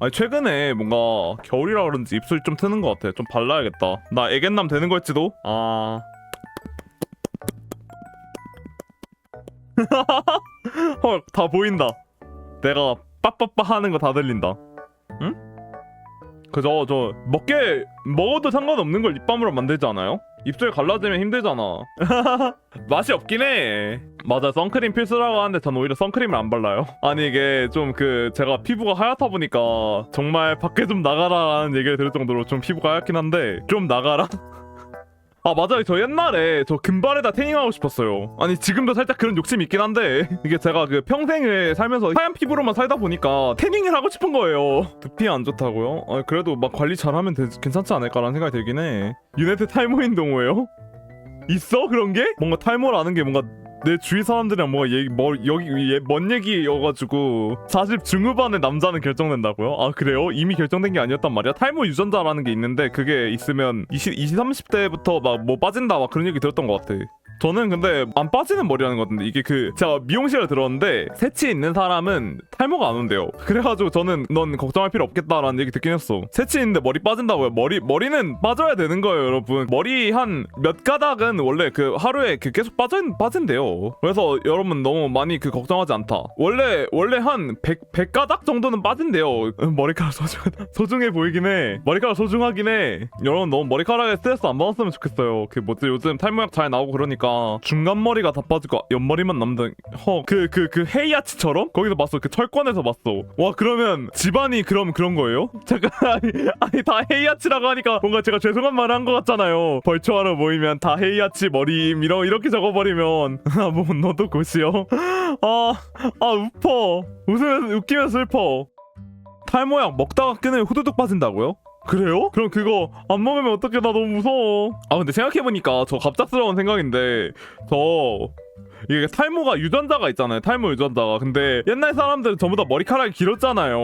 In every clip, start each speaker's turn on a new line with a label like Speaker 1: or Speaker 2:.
Speaker 1: 아니 최근에 뭔가 겨울이라 그런지 입술이 좀 트는 것 같아. 좀 발라야겠다. 나 애견남 되는 걸지도. 아. 헐, 다 보인다. 내가 빠빠빠 하는 거 다 들린다. 응? 그저 저 먹게 먹어도 상관없는 걸 립밤으로 만들지 않아요? 입술 갈라지면 힘들잖아. 맛이 없긴 해. 맞아, 선크림 필수라고 하는데 전 오히려 선크림을 안 발라요. 아니 이게 좀 그 제가 피부가 하얗다 보니까 정말 밖에 좀 나가라라는 얘기를 들을 정도로 좀 피부가 하얗긴 한데 좀 나가라. 아 맞아요 저 옛날에 저 금발에다 태닝하고 싶었어요 아니 지금도 살짝 그런 욕심이 있긴 한데 이게 제가 그 평생을 살면서 하얀 피부로만 살다 보니까 태닝을 하고 싶은 거예요 두피 안 좋다고요? 아 그래도 막 관리 잘하면 되- 괜찮지 않을까라는 생각이 들긴 해 유네트 탈모인 동호예요? 있어 그런 게? 뭔가 탈모라는 게 뭔가 내 주위 사람들이랑 뭐가 얘기 뭐 여기 얘- 먼 얘기여가지고 40 중후반의 남자는 결정된다고요? 아 그래요? 이미 결정된 게 아니었단 말이야? 탈모 유전자라는 게 있는데 그게 있으면 20, 20 30대부터 막 뭐 빠진다 막 그런 얘기 들었던 것 같아. 저는 근데 안 빠지는 머리라는 것 같은데 이게 그 제가 미용실에 들었는데 새치 있는 사람은 탈모가 안 온대요. 그래가지고 저는 넌 걱정할 필요 없겠다라는 얘기 듣긴 했어. 새치 있는데 머리 빠진다고요? 머리 머리는 빠져야 되는 거예요, 여러분. 머리 한 몇 가닥은 원래 그 하루에 그 계속 빠져 빠진대요. 그래서 여러분 너무 많이 그 걱정하지 않다. 원래 원래 한 100, 100가닥 정도는 빠진대요. 음, 머리카락 소중하다. 소중해 보이긴 해. 머리카락 소중하긴 해. 여러분 너무 머리카락에 스트레스 안 받았으면 좋겠어요. 그 뭐지 요즘 탈모약 잘 나오고 그러니까 중간 머리가 다 빠지고 옆머리만 남는 허그 그 그 헤이아치처럼 거기서 봤어. 그 철권에서 봤어. 와 그러면 집안이 그럼 그런 거예요? 잠깐 아니, 아니 다 헤이아치라고 하니까 뭔가 제가 죄송한 말을 한 것 같잖아요. 벌초하러 모이면 다 헤이아치 머리 이러 이렇게 적어버리면 아뭐 너도 고시요. 아아 웃퍼 웃으면 웃기면 슬퍼. 탈모약 먹다가 끊으면 후두둑 빠진다고요? 그래요? 그럼 그거 안 먹으면 어떡해? 나 너무 무서워. 아 근데 생각해보니까 저 갑작스러운 생각인데 저 이게 탈모가 유전자가 있잖아요 탈모 유전자가. 근데 옛날 사람들은 전부 다 머리카락이 길었잖아요.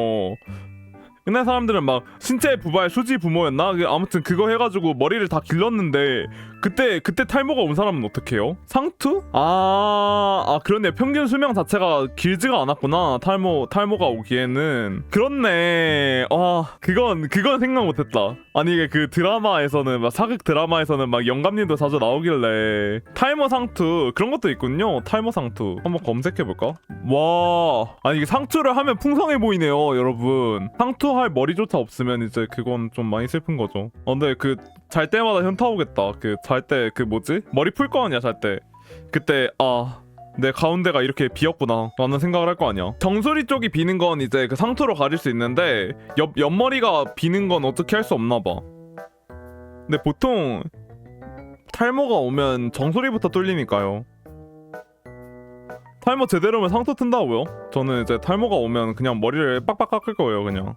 Speaker 1: 옛날 사람들은 막 신체 부발 수지 부모였나? 그 아무튼 그거 해가지고 머리를 다 길렀는데 그때 그때 탈모가 온 사람은 어떻게 해요? 상투? 아, 아 그렇네. 평균 수명 자체가 길지가 않았구나. 탈모 탈모가 오기에는. 그렇네. 아 그건 그건 생각 못했다. 아니 이게 그 드라마에서는 막 사극 드라마에서는 막 영감님도 자주 나오길래. 탈모 상투 그런 것도 있군요. 탈모 상투. 한번 검색해 볼까? 와. 아니 이게 상투를 하면 풍성해 보이네요 여러분. 상투 할 머리조차 없으면 이제 그건 좀 많이 슬픈 거죠. 어, 근데 그 잘 때마다 현타 오겠다. 그 잘 때 그 뭐지? 머리 풀 거 아니야 잘 때. 그때 아. 내 가운데가 이렇게 비었구나 라는 생각을 할 거 아니야 정수리 쪽이 비는 건 이제 그 상투로 가릴 수 있는데 옆, 옆머리가 비는 건 어떻게 할 수 없나 봐 근데 보통 탈모가 오면 정수리부터 뚫리니까요 탈모 제대로면 상투 튼다고요? 저는 이제 탈모가 오면 그냥 머리를 빡빡 깎을 거예요 그냥